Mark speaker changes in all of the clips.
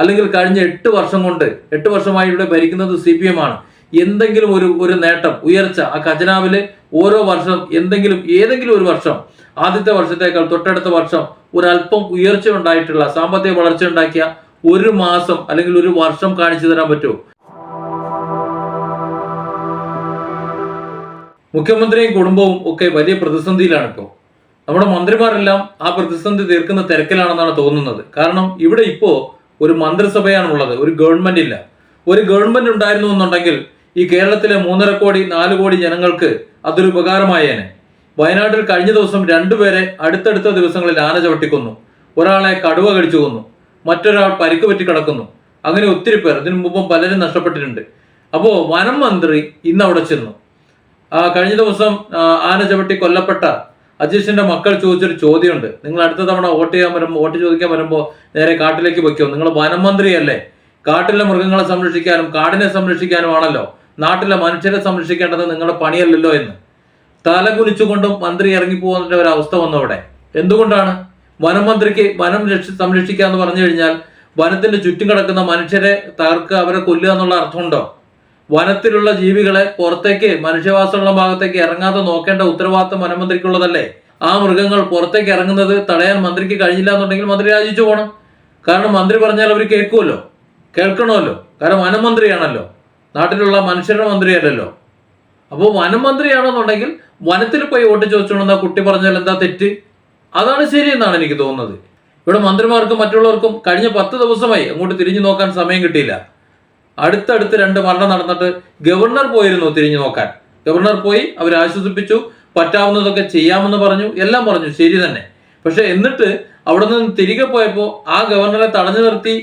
Speaker 1: അല്ലെങ്കിൽ കഴിഞ്ഞ എട്ട് വർഷം കൊണ്ട് എട്ട് വർഷമായി ഇവിടെ ഭരിക്കുന്നത് സി പി എം ആണ്. എന്തെങ്കിലും ഒരു ഒരു നേട്ടം ഉയർച്ച ആ ഖജനാവിൽ ഓരോ വർഷം എന്തെങ്കിലും ഏതെങ്കിലും ഒരു വർഷം ആദ്യത്തെ വർഷത്തേക്കാൾ തൊട്ടടുത്ത വർഷം ഒരല്പം ഉയർച്ച ഉണ്ടായിട്ടുള്ള സാമ്പത്തിക വളർച്ച ഉണ്ടാക്കിയ ഒരു മാസം അല്ലെങ്കിൽ ഒരു വർഷം കാണിച്ചു തരാൻ പറ്റുമോ? മുഖ്യമന്ത്രിയും കുടുംബവും ഒക്കെ വലിയ പ്രതിസന്ധിയിലാണ് ഇപ്പോൾ നമ്മുടെ മന്ത്രിമാരെല്ലാം ആ പ്രതിസന്ധി തീർക്കുന്ന തിരക്കിലാണെന്നാണ് തോന്നുന്നത്. കാരണം ഇവിടെ ഇപ്പോൾ ഒരു മന്ത്രിസഭയാണുള്ളത് ഒരു ഗവൺമെന്റ് ഇല്ല. ഒരു ഗവൺമെന്റ് ഉണ്ടായിരുന്നു എന്നുണ്ടെങ്കിൽ ഈ കേരളത്തിലെ മൂന്നര കോടി നാല് കോടി ജനങ്ങൾക്ക് അതൊരു ഉപകാരമായേനെ. വയനാട്ടിൽ കഴിഞ്ഞ ദിവസം രണ്ടുപേരെ അടുത്തടുത്ത ദിവസങ്ങളിൽ ആന ചവിട്ടിക്കൊന്നു. ഒരാളെ കടുവ കടിച്ചു കൊന്നു. മറ്റൊരാൾ പരിക്ക് പറ്റി കിടക്കുന്നു. അങ്ങനെ ഒത്തിരി പേർ ഇതിനു മുമ്പും പലരും നഷ്ടപ്പെട്ടിട്ടുണ്ട്. അപ്പോൾ വനം മന്ത്രി ഇന്ന് അവിടെ ചെന്നു കഴിഞ്ഞ ദിവസം ആന ചവിട്ടി കൊല്ലപ്പെട്ട അജീഷിന്റെ മക്കൾ ചോദിച്ചൊരു ചോദ്യമുണ്ട്. നിങ്ങൾ അടുത്ത തവണ വോട്ട് ചെയ്യാൻ വരുമ്പോൾ വോട്ട് ചോദിക്കാൻ വരുമ്പോൾ നേരെ കാട്ടിലേക്ക് വയ്ക്കോ നിങ്ങൾ വനം മന്ത്രിയല്ലേ കാട്ടിലെ മൃഗങ്ങളെ സംരക്ഷിക്കാനും കാടിനെ സംരക്ഷിക്കാനുമാണല്ലോ നാട്ടിലെ മനുഷ്യരെ സംരക്ഷിക്കേണ്ടത് നിങ്ങളുടെ പണിയല്ലല്ലോ എന്ന്. തല കുലിച്ചുകൊണ്ടും മന്ത്രി ഇറങ്ങിപ്പോകുന്നതിന്റെ ഒരു അവസ്ഥ വന്നു അവിടെ എന്തുകൊണ്ടാണ്? വനം മന്ത്രിക്ക് വനം രക്ഷ സംരക്ഷിക്കുക എന്ന് പറഞ്ഞു കഴിഞ്ഞാൽ വനത്തിന്റെ ചുറ്റും കിടക്കുന്ന മനുഷ്യരെ തകർക്കുക അവരെ കൊല്ലുക എന്നുള്ള അർത്ഥമുണ്ടോ? വനത്തിലുള്ള ജീവികളെ പുറത്തേക്ക് മനുഷ്യവാസമുള്ള ഭാഗത്തേക്ക് ഇറങ്ങാതെ നോക്കേണ്ട ഉത്തരവാദിത്തം വനമന്ത്രിക്കുള്ളതല്ലേ? ആ മൃഗങ്ങൾ പുറത്തേക്ക് ഇറങ്ങുന്നത് തടയാൻ മന്ത്രിക്ക് കഴിഞ്ഞില്ല എന്നുണ്ടെങ്കിൽ മന്ത്രി രാജിച്ചു പോകണം കാരണം മന്ത്രി പറഞ്ഞാൽ അവർ കേൾക്കുമല്ലോ കേൾക്കണമല്ലോ. കാരണം വനമന്ത്രിയാണല്ലോ നാട്ടിലുള്ള മനുഷ്യരുടെ മന്ത്രിയല്ലല്ലോ. അപ്പോൾ വനം മന്ത്രിയാണെന്നുണ്ടെങ്കിൽ വനത്തിൽ പോയി വോട്ട് ചോദിച്ചോണെന്നാ കുട്ടി പറഞ്ഞാൽ എന്താ തെറ്റ്? അതാണ് ശരിയെന്നാണ് എനിക്ക് തോന്നുന്നത്. ഇവിടെ മന്ത്രിമാർക്കും മറ്റുള്ളവർക്കും കഴിഞ്ഞ പത്ത് ദിവസമായി അങ്ങോട്ട് തിരിഞ്ഞു നോക്കാൻ സമയം കിട്ടിയില്ല. അടുത്തടുത്ത് രണ്ട് മരണം നടന്നിട്ട് ഗവർണർ പോയിരുന്നു തിരിഞ്ഞു നോക്കാൻ. ഗവർണർ പോയി അവരെ ആശ്വസിപ്പിച്ചു പറ്റാവുന്നതൊക്കെ ചെയ്യാമെന്ന് പറഞ്ഞു എല്ലാം പറഞ്ഞു ശരി തന്നെ. പക്ഷെ എന്നിട്ട് അവിടെ നിന്ന് തിരികെ പോയപ്പോൾ ആ ഗവർണറെ തടഞ്ഞു നിർത്തി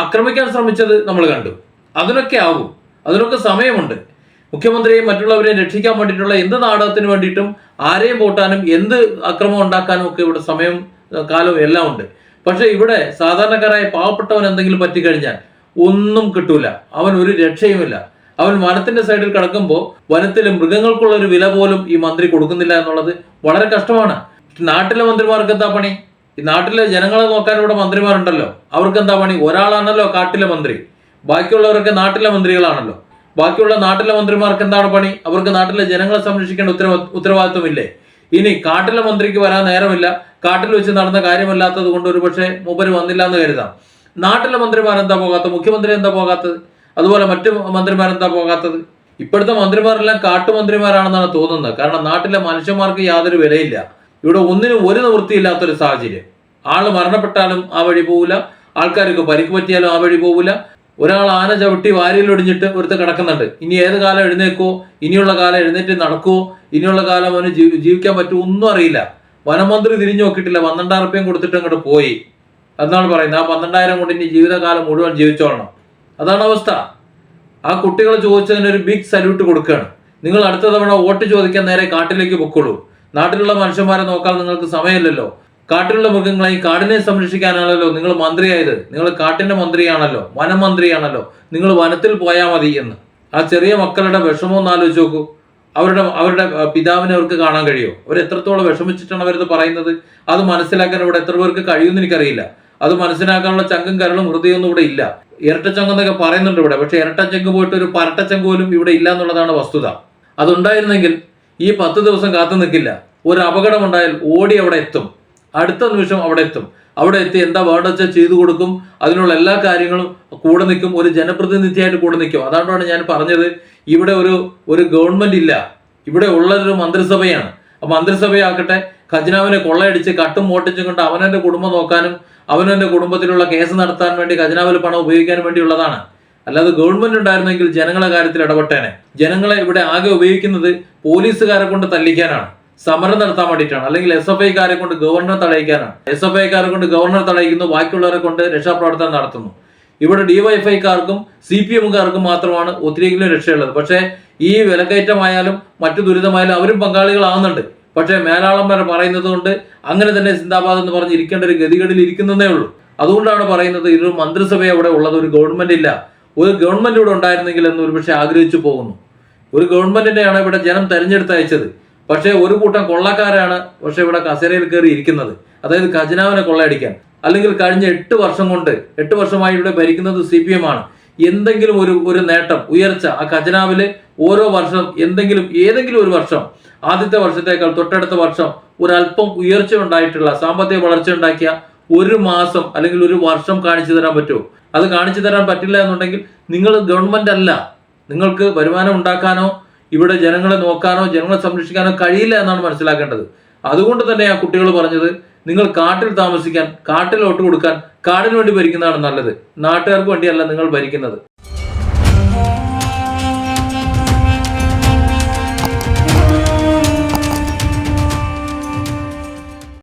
Speaker 1: ആക്രമിക്കാൻ ശ്രമിച്ചത് നമ്മൾ കണ്ടു. അതിനൊക്കെ ആവും അതിനൊക്കെ സമയമുണ്ട്. മുഖ്യമന്ത്രിയെയും മറ്റുള്ളവരെ രക്ഷിക്കാൻ വേണ്ടിയിട്ടുള്ള എന്ത് നാടകത്തിന് വേണ്ടിയിട്ടും ആരെയും പൂട്ടാനും എന്ത് അക്രമം ഉണ്ടാക്കാനും ഒക്കെ ഇവിടെ സമയം കാലവും എല്ലാം ഉണ്ട്. പക്ഷേ ഇവിടെ സാധാരണക്കാരായ പാവപ്പെട്ടവൻ എന്തെങ്കിലും പറ്റിക്കഴിഞ്ഞാൽ ഒന്നും കിട്ടൂല. അവൻ ഒരു രക്ഷയുമില്ല. അവൻ വനത്തിന്റെ സൈഡിൽ കിടക്കുമ്പോൾ വനത്തിലെ മൃഗങ്ങൾക്കുള്ള ഒരു വില പോലും ഈ മന്ത്രി കൊടുക്കുന്നില്ല എന്നുള്ളത് വളരെ കഷ്ടമാണ്. നാട്ടിലെ മന്ത്രിമാർക്ക് എന്താ പണി? ഈ നാട്ടിലെ ജനങ്ങളെ നോക്കാൻ ഇവിടെ മന്ത്രിമാരുണ്ടല്ലോ. അവർക്ക് എന്താ പണി? ഒരാളാണല്ലോ കാട്ടിലെ മന്ത്രി. ബാക്കിയുള്ളവരൊക്കെ നാട്ടിലെ മന്ത്രികളാണല്ലോ. ബാക്കിയുള്ള നാട്ടിലെ മന്ത്രിമാർക്ക് എന്താണ് പണി? അവർക്ക് നാട്ടിലെ ജനങ്ങളെ സംരക്ഷിക്കേണ്ട ഉത്തരവ ഉത്തരവാദിത്വമില്ലേ? ഇനി കാട്ടിലെ മന്ത്രിക്ക് വരാൻ നേരമില്ല. കാട്ടിൽ വെച്ച് നടന്ന കാര്യമല്ലാത്തത് കൊണ്ട് ഒരു പക്ഷേ മൂപ്പര് വന്നില്ല എന്ന് കരുതാം. നാട്ടിലെ മന്ത്രിമാരെന്താ പോകാത്തത്? മുഖ്യമന്ത്രി എന്താ പോകാത്തത്? അതുപോലെ മറ്റു മന്ത്രിമാരെന്താ പോകാത്തത്? ഇപ്പോഴത്തെ മന്ത്രിമാരെല്ലാം കാട്ടുമന്ത്രിമാരാണെന്നാണ് തോന്നുന്നത്. കാരണം നാട്ടിലെ മനുഷ്യന്മാർക്ക് യാതൊരു വിലയില്ല. ഇവിടെ ഒന്നിനും ഒരു നിവൃത്തിയില്ലാത്തൊരു സാഹചര്യം. ആൾ മരണപ്പെട്ടാലും ആ വഴി പോവില്ല. ആൾക്കാർക്ക് പരിക്ക് പറ്റിയാലും ആ വഴി പോവില്ല. ഒരാൾ ആന ചവിട്ടി വാരിയിൽ ഒടിഞ്ഞിട്ട് ഒരുത്ത് കിടക്കുന്നുണ്ട്. ഇനി ഏത് കാലം എഴുന്നേക്കോ ഇനിയുള്ള കാലം എഴുന്നേറ്റ് നടക്കുവോ? ഇനിയുള്ള കാലം അവന് ജീവിക്കാൻ പറ്റുമോ ഒന്നും അറിയില്ല. വനമന്ത്രി തിരിഞ്ഞു നോക്കിയിട്ടില്ല. പന്ത്രണ്ടായിരം റുപ്യം കൊടുത്തിട്ട് അങ്ങോട്ട് പോയി. എന്നാണ് പറയുന്നത്. ആ പന്ത്രണ്ടായിരം കൊണ്ട് ഇനി ജീവിതകാലം മുഴുവൻ ജീവിച്ചോളണം. അതാണ് അവസ്ഥ. ആ കുട്ടികൾ ചോദിച്ചതിന് ഒരു ബിഗ് സല്യൂട്ട് കൊടുക്കുകയാണ്. നിങ്ങൾ അടുത്ത തവണ വോട്ട് ചോദിക്കാൻ നേരെ കാട്ടിലേക്ക് പൊക്കോളൂ. നാട്ടിലുള്ള മനുഷ്യന്മാരെ നോക്കാൻ നിങ്ങൾക്ക് സമയമില്ലല്ലോ. കാട്ടിലുള്ള മൃഗങ്ങളെ ഈ കാടിനെ സംരക്ഷിക്കാനാണല്ലോ നിങ്ങൾ മന്ത്രിയായത്. നിങ്ങൾ കാട്ടിന്റെ മന്ത്രിയാണല്ലോ. വനം മന്ത്രിയാണല്ലോ. നിങ്ങൾ വനത്തിൽ പോയാൽ മതി എന്ന്. ആ ചെറിയ മക്കളുടെ വിഷമം ഒന്ന് ആലോചിച്ച് നോക്കൂ. അവരുടെ അവരുടെ പിതാവിനെ അവർക്ക് കാണാൻ കഴിയുമോ അവർ എത്രത്തോളം വിഷമിച്ചിട്ടാണ് അവരത് പറയുന്നത്? അത് മനസ്സിലാക്കാൻ ഇവിടെ എത്ര പേർക്ക് കഴിയുമെന്ന് എനിക്കറിയില്ല. അത് മനസ്സിലാക്കാനുള്ള ചങ്കും കരളും ഹൃദയമൊന്നും ഇവിടെ ഇല്ല. ഇരട്ടച്ചങ്ക് എന്നൊക്കെ പറയുന്നുണ്ട് ഇവിടെ. പക്ഷെ ഇരട്ടച്ചങ്ക് പോയിട്ട് ഒരു പരട്ടച്ചങ്ക് പോലും ഇവിടെ ഇല്ല എന്നുള്ളതാണ് വസ്തുത. അതുണ്ടായിരുന്നെങ്കിൽ ഈ പത്ത് ദിവസം കാത്തു നിൽക്കില്ല. ഒരു അപകടം ഉണ്ടായാൽ ഓടി അവിടെ എത്തും. അടുത്ത നിമിഷം അവിടെ എത്തും. അവിടെ എത്തി എന്താ വേണ്ടത് ചെയ്തു കൊടുക്കും. അതിനുള്ള എല്ലാ കാര്യങ്ങളും കൂടെ നിൽക്കും. ഒരു ജനപ്രതിനിധിയായിട്ട് കൂടെ നിൽക്കും. അതുകൊണ്ടാണ് ഞാൻ പറഞ്ഞത്. ഇവിടെ ഒരു ഒരു ഗവൺമെന്റ് ഇല്ല. ഇവിടെ ഉള്ളതൊരു മന്ത്രിസഭയാണ്. അപ്പൊ മന്ത്രിസഭയാക്കട്ടെ ഖജനാവിനെ കൊള്ളയടിച്ച് കട്ടും മോട്ടിച്ചും കൊണ്ട് അവനവന്റെ കുടുംബം നോക്കാനും അവനവന്റെ കുടുംബത്തിലുള്ള കേസ് നടത്താൻ വേണ്ടി ഖജനാവിൽ പണം ഉപയോഗിക്കാൻ വേണ്ടിയുള്ളതാണ്. അല്ലാതെ ഗവൺമെന്റ് ഉണ്ടായിരുന്നെങ്കിൽ ജനങ്ങളെ കാര്യത്തിൽ ഇടപെട്ടേനെ. ജനങ്ങളെ ഇവിടെ ആകെ ഉപയോഗിക്കുന്നത് പോലീസുകാരെ കൊണ്ട് തല്ലിക്കാനാണ്. സമരം നടത്താൻ വേണ്ടിയിട്ടാണ്. അല്ലെങ്കിൽ എസ് എഫ് ഐക്കാരെ കൊണ്ട് ഗവർണർ തടയിക്കാനാണ്. എസ് എഫ് ഐക്കാരെ കൊണ്ട് ഗവർണർ തടയിക്കുന്നു ബാക്കിയുള്ളവരെ കൊണ്ട് രക്ഷാപ്രവർത്തനം നടത്തുന്നു. ഇവിടെ ഡിവൈഎഫ്ഐക്കാർക്കും സി പി എമ്മുകാർക്കും മാത്രമാണ് ഒത്തിരിയെങ്കിലും രക്ഷയുള്ളത്. പക്ഷേ ഈ വിലക്കയറ്റമായാലും മറ്റു ദുരിതമായാലും അവരും പങ്കാളികളാവുന്നുണ്ട് പക്ഷേ മേലാളം വരെ പറയുന്നത് കൊണ്ട് അങ്ങനെ തന്നെ സിന്ദാബാദ് എന്ന് പറഞ്ഞ് ഇരിക്കേണ്ട ഒരു ഗതികേടിൽ ഇരിക്കുന്നതേ ഉള്ളൂ. അതുകൊണ്ടാണ് പറയുന്നത് ഇതൊരു മന്ത്രിസഭ അവിടെ ഉള്ളത് ഒരു ഗവൺമെന്റ് ഇല്ല. ഒരു ഗവൺമെന്റ് ഇവിടെ ഉണ്ടായിരുന്നെങ്കിൽ എന്ന് ഒരുപക്ഷെ ആഗ്രഹിച്ചു പോകുന്നു. ഒരു ഗവൺമെന്റിനെയാണ് ഇവിടെ ജനം തെരഞ്ഞെടുത്ത് അയച്ചത് പക്ഷേ ഒരു കൂട്ടം കൊള്ളക്കാരാണ് പക്ഷേ ഇവിടെ കസേരയിൽ കയറി ഇരിക്കുന്നത്. അതായത് ഖജനാവിനെ കൊള്ളയടിക്കാൻ. അല്ലെങ്കിൽ കഴിഞ്ഞ എട്ട് വർഷം കൊണ്ട് എട്ട് വർഷമായി ഇവിടെ ഭരിക്കുന്നത് സി പി എം ആണ്. എന്തെങ്കിലും ഒരു ഒരു നേട്ടം ഉയർച്ച ആ ഖജനാവിൽ ഓരോ വർഷം എന്തെങ്കിലും ഏതെങ്കിലും ഒരു വർഷം ആദ്യത്തെ വർഷത്തേക്കാൾ തൊട്ടടുത്ത വർഷം ഒരല്പം ഉയർച്ച ഉണ്ടായിട്ടുള്ള സാമ്പത്തിക വളർച്ച ഉണ്ടാക്കിയ ഒരു മാസം അല്ലെങ്കിൽ ഒരു വർഷം കാണിച്ചു തരാൻ പറ്റുമോ അത് കാണിച്ചു തരാൻ പറ്റില്ല എന്നുണ്ടെങ്കിൽ നിങ്ങൾ ഗവൺമെന്റ് അല്ല. നിങ്ങൾക്ക് വരുമാനം ഉണ്ടാക്കാനോ ഇവിടെ ജനങ്ങളെ നോക്കാനോ ജനങ്ങളെ സംരക്ഷിക്കാനോ കഴിയില്ല എന്നാണ് മനസ്സിലാക്കേണ്ടത്. അതുകൊണ്ട് തന്നെ ആ കുട്ടികൾ പറഞ്ഞത് നിങ്ങൾ കാട്ടിൽ താമസിക്കാൻ കാട്ടിൽ വോട്ട് കൊടുക്കാൻ കാടിന് വേണ്ടി ഭരിക്കുന്നതാണ് നല്ലത്. നാട്ടുകാർക്ക് വേണ്ടിയല്ല നിങ്ങൾ ഭരിക്കുന്നത്.